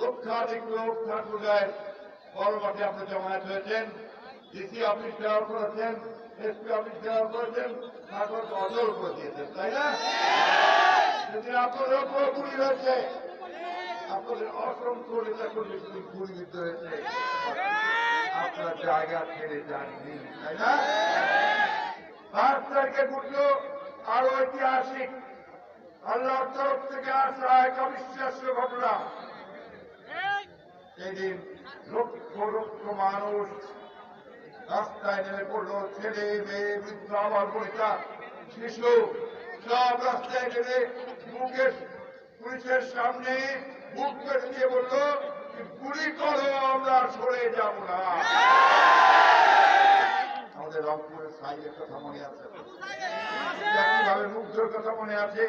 লক্ষাধিক লোক ঠাকুর গায়ের বড় মাঠে আপনি জমায়েত হয়েছেন ডিসি অফিস দেওয়া করেছেন এসপি অফিস দেওয়া করেছেন, ঠাকুর অচল করে দিয়েছেন, তাই না? সেদিন আপনাদের উপর গুলি হয়েছে আপনাদের অসংখ্য নেতা কর্মী সেদিন গুলিবিদ্ধ হয়েছে, আপনার জায়গা ছেড়ে যাননি, তাই না? পাঁচ তারিখে ঘটলো আরও ঐতিহাসিক, আল্লাহর তরফ থেকে আসা এক অবিশ্বাস্য ঘটনা। সেদিন লক্ষ লক্ষ মানুষ রাস্তায় নেমে পড়ল ছেলে মেয়ে বৃদ্ধ আবার বনিতা শিশু সব রাস্তায় নেমে মুখের পুলিশের সামনে মুখ পেটে দিয়ে বলল গুলি করো আমরা সরে যাব না। আমাদের রংপুরের সাইডের কথা মনে আছে? কীভাবে মুগ্ধর কথা মনে আছে।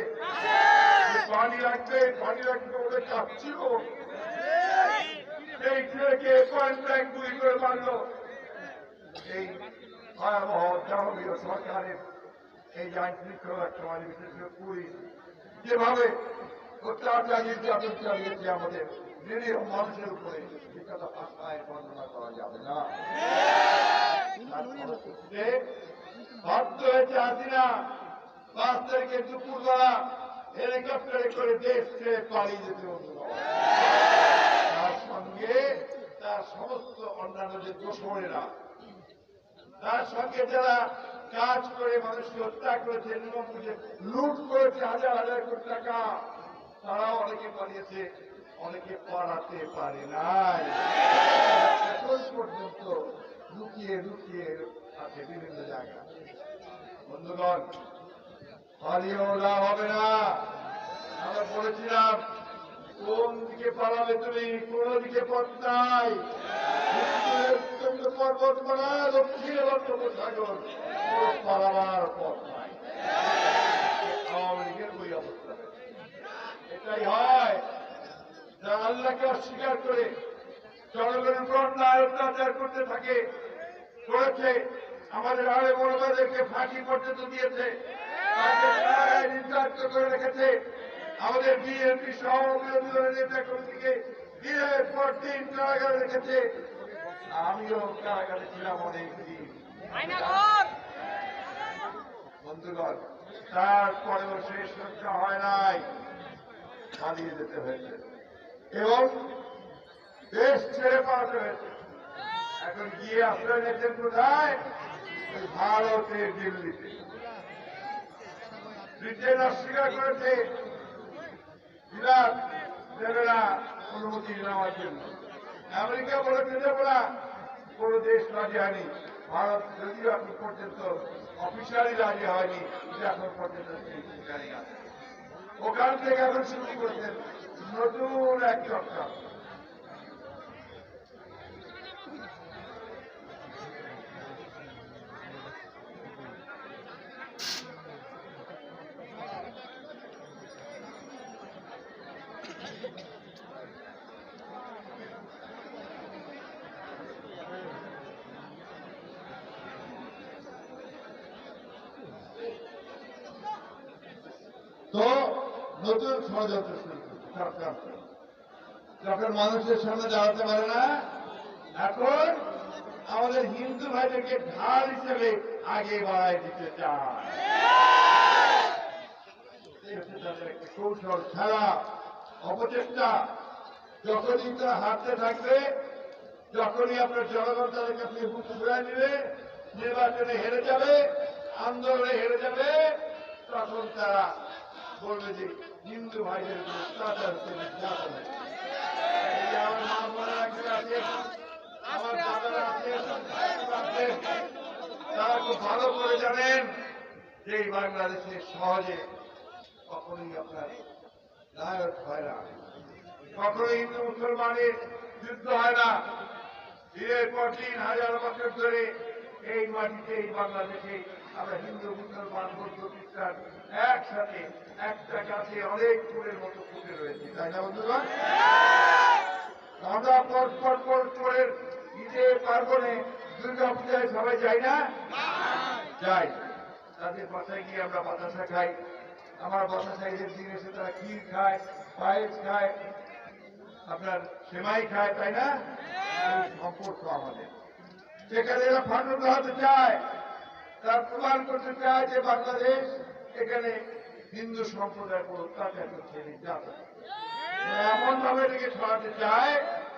পানি লাগবে পানি লাগবে বলে চাচ্ছিল সেই ছেলেকে পয়েন্ট ব্ল্যাঙ্ক গুলি করে মারলো। এই ভয়াবহ জনপ্রিয় সরকারের এই যে আইন শৃঙ্খলা বিশেষ করে পুলিশ যেভাবে অত্যাচার নির্যাতন চালিয়েছে, আমাদের নিরীহ মানুষের উপরে সে কথা ভাষায় বর্ণনা করা না। বাধ্য হেলিকপ্টারে করে দেশ ছেড়ে পালিয়ে যেতে হতো সঙ্গে তার সমস্ত অন্যান্য যে দোষরেরা তার সঙ্গে যারা কাজ করে, মানুষকে হত্যা করেছে নিরঙ্কুশে লুট করেছে, হাজার হাজার কোটি টাকা, তারাও অনেকে পালিয়েছে, অনেকে পালাতে পারে নাই। এখন পর্যন্ত লুকিয়ে লুকিয়ে আছে বিভিন্ন জায়গা বন্ধুগণ, পালিয়েও লাভ হবে না। আমরা বলেছিলাম কোন দিকে পালাবে তুমি? কোন দিকে পথ নাই? উত্তপ্ত পর্বতমালা দক্ষিণে বঙ্গোপসাগর। কোন পালাবার পথ নাই। এটাই হয়। যারা আল্লাহকে অস্বীকার করে জনগণের অত্যাচার করতে থাকে, করেছে, আমাদের আরে বড়দেরকে ফাঁসি পর্যন্ত দিয়েছে। করে রেখেছে। আমাদের বিএনপি সহ নেতা কর্মীকে দিনের পর দিন কারাগারে রেখেছে। আমিও কারাগারে ছিলাম অনেক দিন। বন্ধুগণ, তারপরেও শেষ রক্ষা হয় নাই। পালিয়ে যেতে হয়েছে। এবং দেশ ছেড়ে পালাতে হয়েছে। এখন গিয়ে আশ্রয় নিয়েছেন কোথায়? ভারতের দিল্লিতে। ব্রিটেন অস্বীকার করেছে ইরাক দেবে না অনুমতি নেওয়ার জন্য। আমেরিকা বলেছে দেবো না কোন দেশ রাজি হয়নি। ভারত যদিও এখন পর্যন্ত অফিসিয়ালি রাজি হয়নি এখন পর্যন্ত জানি ওখান থেকে এখন শুরু করছেন নতুন এক চক্র তো নতুন ষড়যন্ত্র যখন মানুষের সামনে দাঁড়াতে পারে না, এখন আমাদের হিন্দু ভাইদেরকে ঢাল হিসেবে আগে বাড়াই দিতে চায়। কৌশল, খেলা, অপচেষ্টা। যখনই তারা হারতে থাকবে, যখনই আপনার জনগণ তাদের কাছে ঘুরাই নেবে নির্বাচনে হেরে যাবে, আন্দোলনে হেরে যাবে, তখন তারা বলবে যে হিন্দু ভাইদের অত্যাচার যে আমার তারা খুব ভালো করে জানেন যে এই বাংলাদেশে সহজে কখনোই আপনার নায়ক হয় না। কখনোই হিন্দু মুসলমানের যুদ্ধ হয় না। দিনের পর দিন হাজার বছর ধরে এই মাটিতে, এই বাংলাদেশে আমরা হিন্দু মুসলমান বৌদ্ধ খ্রিস্টান একসাথে একটা গাছে অনেক ফুলের মতো ফুটে রয়েছে তাই না বন্ধুগণ? আমরা পর পর পর করে ঈদে পার্বণে দুর্গা পূজায় সবাই যাই না? যাই। তাদের বাসায় গিয়ে আমরা বাতাসা খাই। আমার বাতাসা ঈদের দিন এসে তারা ক্ষীর খায় পায়েস খায় আপনার সেমাই খায় তাই না? সম্পর্ক আমাদের। যেখানে এরা ফাটল হতে চায় তার প্রমাণ করতে চায় যে বাংলাদেশ এখানে হিন্দু সম্প্রদায়ের উপর অত্যাচার করছে নির্যাতন এমন ভাবে এটাকে ছড়াতে চায়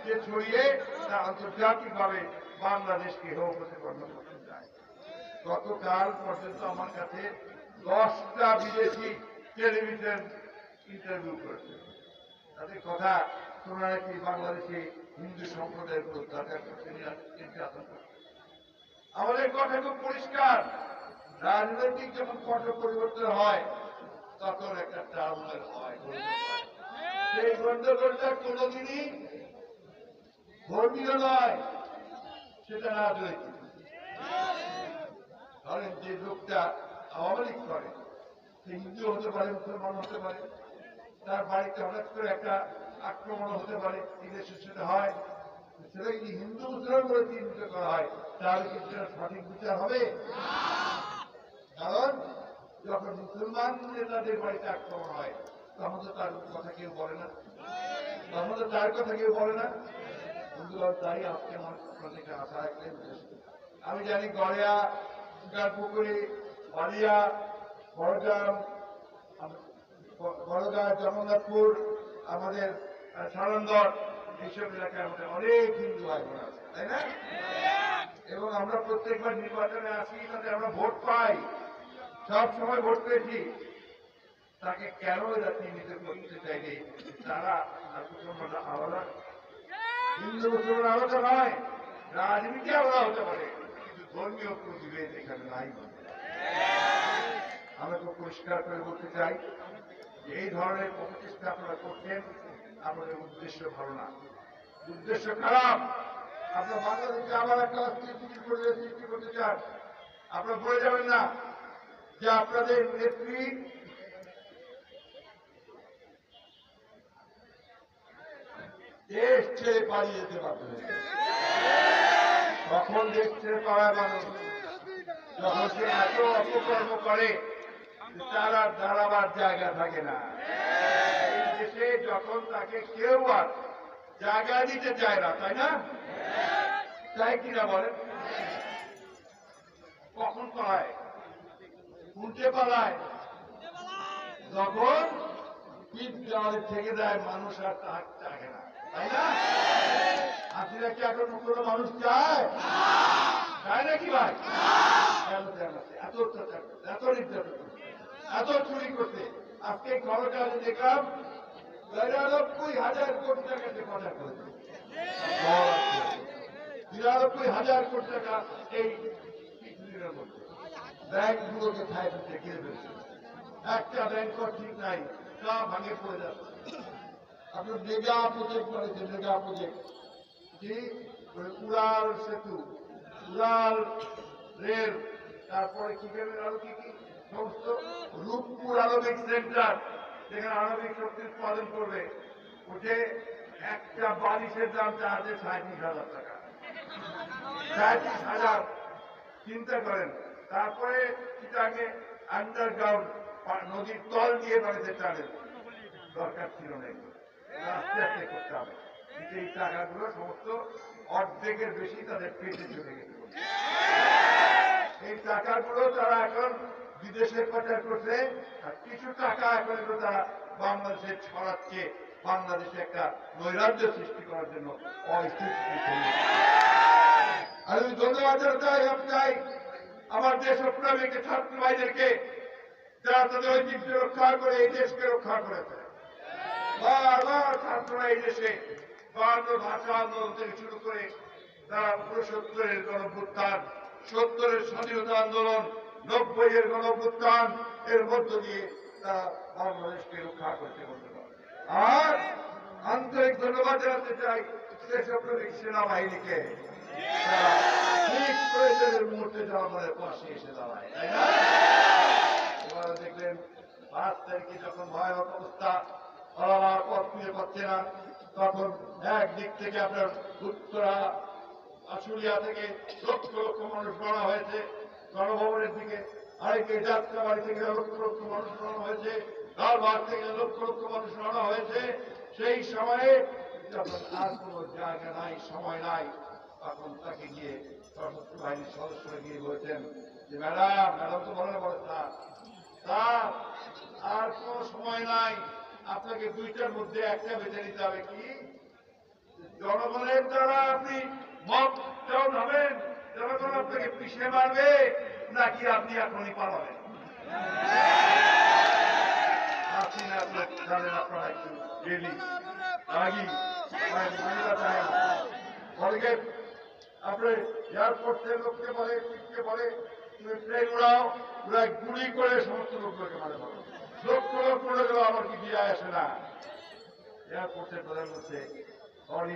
যে ছড়িয়ে তা আন্তর্জাতিক ভাবে বাংলাদেশকে হেয় প্রতিপন্ন করতে চায়। গতকাল পর্যন্ত আমার কাছে দশটা বিদেশি টেলিভিশন ইন্টারভিউ করেছে। তাদের কথা তোমরা নাকি বাংলাদেশে হিন্দু সম্প্রদায়ের উপর অত্যাচার করছে নির্যাতন করছে আমাদের কথা খুব পরিষ্কার। রাজনৈতিক যখন পট পরিবর্তন হয়, তখন একটা ট্রাউমার হয় সেই গন্ডগোলটা কোনোদিনই ধর্মীয় নয়, সেটা রাজনৈতিক। ধরেন যে লোকটা আওয়ামী লীগ করে, সে হিন্দু হতে পারে, মুসলমান হতে পারে, তার বাড়িতে হঠাৎ করে একটা আক্রমণ হতে পারে বিদেশে সেটা হয়। সেটা যদি হিন্দু মুসলমান বলে চিহ্নিত করা হয়? তাহলে কি সেটা সঠিক বিচার হবে? কারণ যখন মুসলমান নেতাদের বাড়িতে আক্রমণ হয়, তখন তো তার কথা কেউ বলে না। তখন তো তার কথা কেউ বলে না। বন্ধুগণ তাই আজকে আমার প্রত্যেকটা আশা রাখলেন আমি জানি গড়িয়া পুকুরি বালিয়া, বড়গ্রাম বড়গ্রাম জগন্নাথপুর, আমাদের সারন্দর এইসব এলাকায় আমাদের অনেক হিন্দু ভাই বোন আছে, তাই না? এবং আমরা প্রত্যেকবার নির্বাচনে আসি, তাতে আমরা ভোট পাই। সব সময় ভোট পেয়েছি। তাকে কেন এরা চিহ্নিত করতে চাইলে তারা আর মুসলমানরা আলাদা। হিন্দু, মুসলমান আলাদা নয়, রাজনীতি আলাদা হতে পারে। কিন্তু ধর্মীয় প্রতিভেদ এখানে নাই আমরা খুব পরিষ্কার করে বলতে চাই যে এই ধরনের প্রচেষ্টা আপনারা করছেন আপনাদের উদ্দেশ্য ভালো না। উদ্দেশ্য খারাপ। আপনার বাংলাদেশে আবার একটা অস্থিতিশীল পরিবেশ সৃষ্টি করতে চান, আপনারা ভুলে যাবেন না যে আপনাদের নেত্রী দেশ ছেড়ে পালিয়ে যেতে পারবে তখন দেশ ছেড়ে পাড়ায় মানুষ। যখন সে এত অপকর্ম করে তার আর দাঁড়াবার জায়গা থাকে না। যখন তাকে কেউ আর জায়গা দিতে চায় না, তাই না? তাই কিনা বলেন? কখন পালায়? উল্টে পালায়? যখন পিঠ থেকে দেয়, মানুষ আর তার চায় না, তাই না? হাসিনা কি এখন কোনো মানুষ চায়? চায় নাকি ভাই? এত অত্যাচার, এত নির্যাতন এত চুরি করতে। আজকে খবরটা দেখলাম নিরানব্বই হাজার কোটি টাকা সে পাচার করেছে। নিরানব্বই হাজার কোটি টাকা এই ব্যাংকগুলোকে খায় ফেলতে ঘিরে ফেলছে। একটা ব্যাংক ঠিক নাই, তা ভাঙে পড়ে যাচ্ছে। আপনার মেগা প্রজেক্ট করেছে মেগা প্রজেক্ট। কি? উড়াল সেতু, উড়াল রেল। তারপরে কি করবেন আরও কি কি? সমস্ত রূপপুর আণবিক সেন্টার। যেখানে আণবিক শক্তি উৎপাদন করবে, ওঠে একটা বালিশের দাম চাচ্ছে সাঁত্রিশ হাজার টাকা। সাঁত্রিশ হাজার, চিন্তা করেন। তারপরে চিটাকে আন্ডারগ্রাউন্ড নদীর তল দিয়ে বাড়িতে টানেন। দরকার ছিল না। আস্তে আস্তে করতে হবে। কিন্তু এই টাকাগুলো সমস্ত অর্ধেকের বেশি তাদের পেটে চলে গেছে। এই টাকাগুলো তারা এখন বিদেশে পাচার করছে, আর কিছু টাকা এখন তারা বাংলাদেশে ছড়াচ্ছে, বাংলাদেশে একটা নৈরাজ্য সৃষ্টি করার জন্য আমি ধন্যবাদ চাই আমার দেশপ্রেমিক ছাত্র ভাইদেরকে, যারা তাদের ঐতিহ্য রক্ষা করে এই দেশকে রক্ষা করেছে। বারবার ছাত্ররা এই দেশে বান্ন ভাষা আন্দোলন থেকে শুরু করে তারা উনসত্তরের গণভ্যুত্থান, সত্তরের স্বাধীনতা আন্দোলন নব্বই এর গণভ্যুত্থান এর মধ্য দিয়ে তারা বাংলাদেশকে রক্ষা করতে বলতে আর আন্তরিক ধন্যবাদ জানাতে চাই সেনাবাহিনীকে। মুহূর্তে যারা আমাদের পাশে এসে দাঁড়ায় দেখলেন পাঁচ তারিখে যখন ভয়ানক অবস্থা, পালাবার পথ খুঁজে পাচ্ছে না, তখন একদিক থেকে আপনার উত্তরা, আশুলিয়া থেকে লক্ষ লক্ষ মানুষ মারা হয়েছে। গণভবনের দিকে আরেকে যাত্রাবাড়ি থেকে লক্ষ লক্ষ মানুষ মারা হয়েছে। লালবাগ থেকে লক্ষ লক্ষ মানুষ মারা হয়েছে। সেই সময়ে যখন আর কোনো জায়গা নাই, সময় নাই। তখন তাকে গিয়ে সশস্ত্র বাহিনীর সদস্যরা গিয়ে বলছেন যে, ম্যাডাম ম্যাডাম তো বলে বলে স্যার, আর কোনো সময় নাই। আপনাকে দুইটার মধ্যে একটা বেছে নিতে হবে কি? জনগণের দ্বারা আপনি মত হবেন। জনগণ আপনাকে পিছিয়ে মারবে, নাকি আপনি এখনই পালাবেন? উড়াও ওরা গুলি করে সমস্ত লোকগুলোকে মারে বলো লক্ষ লক্ষ লোক আমার কি দিয়ে আসে না। এয়ারপোর্টের প্রধান বলছে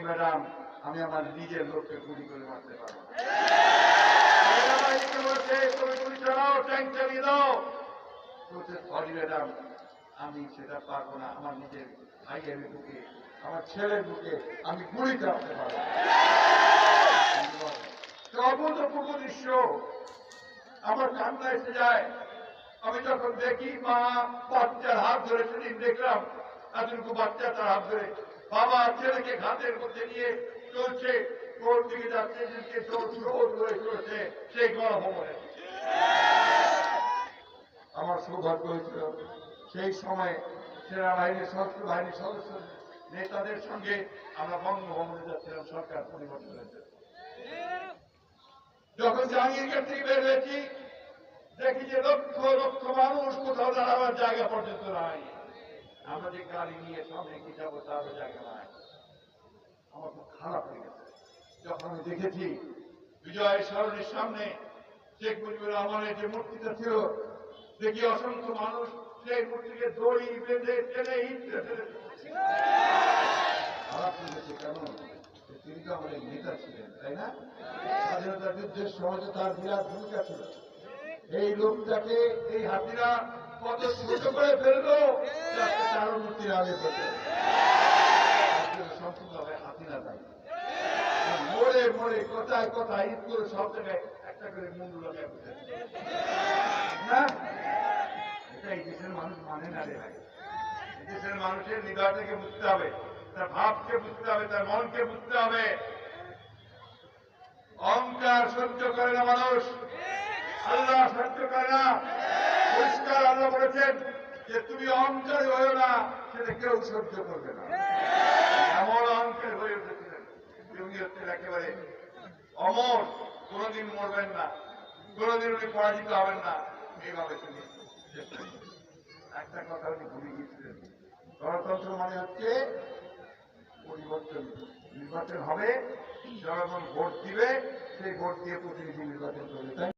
ম্যাডাম। আমি আমার নিজের লোককে গুলি করে মারতে পারব আমি সেটা পারব না, আমার নিজের ভাইয়ের বুকে, আমার ছেলের বুকে আমি গুলি চালাতে পারব অভূতপূর্ব দৃশ্য, আমার কান্না এসে যায়। আমি যখন দেখি মা বাচ্চার হাত ধরে সেদিন দেখলাম, এতটুকু বাচ্চা তার হাত ধরে। বাবা ছেলেকে ঘাটের মধ্যে নিয়ে চলছে যাচ্ছে দিকে চোর হয়ে চলছে সেই গণভবনে। আমার সৌভাগ্য হয়েছিল, সেই সময় সেনাবাহিনীর সশস্ত্র বাহিনীর সদস্য নেতাদের সঙ্গে আমরা বঙ্গভবনে যাচ্ছিলাম, সরকার পরিবর্তনের জন্য যখন জাহাঙ্গীরকে থেকে বের হয়েছি, দেখি যে লক্ষ লক্ষ মানুষ কোথাও দাঁড়াবার জায়গা পর্যন্ত নাই। আমরা যে গাড়ি নিয়ে সামনে কি যাব, তারও জায়গা নাই। আমার খুব খারাপ হয়ে গেছে যখন আমি দেখেছি বিজয় সরণির সামনে শেখ মুজিবুর রহমানের যে মূর্তিটা ছিল, দেখি অসংখ্য মানুষ সেই মূর্তিকে দড়ি বেঁধে টেনে ফেলেছে। খারাপ লেগেছে কেন? তিনি তো আমাদের নেতা ছিলেন, তাই না? স্বাধীনতা যুদ্ধের সময় তো তার বিরাট ভূমিকা ছিল। এই লোকটাকে, এই হাতিরা কত ছোট করে মূর্তির আগে ফেলবে হাতিরা দায়ী মোড়ে মোড়ে কোথায় কোথায়? ঈদ করে সব জায়গায় একটা করে দেশের মানুষ মানে না রে ভাই। দেশের মানুষের হৃদয়টাকে বুঝতে হবে। তার ভাবকে বুঝতে হবে, তার মনকে বুঝতে হবে। অহংকার সহ্য করে না মানুষ। আল্লাহ সহ্য করে না। পরিষ্কার আল্লাহ বলেছেন যে, তুমি অহংকারী হয়েও না, সেটা কেউ সহ্য করবে না। এমন যে একেবারে। অমর, কোনদিন মরবেন না। কোনদিন উনি পরাজিত হবেন না। এইভাবে তিনি একটা কথা উনি ভুলে গিয়েছিলেন। গণতন্ত্র মানে হচ্ছে পরিবর্তন। নির্বাচন হবে, জনগণ ভোট দিবে, সেই ভোট দিয়ে প্রতিনিধি নির্বাচন করবে।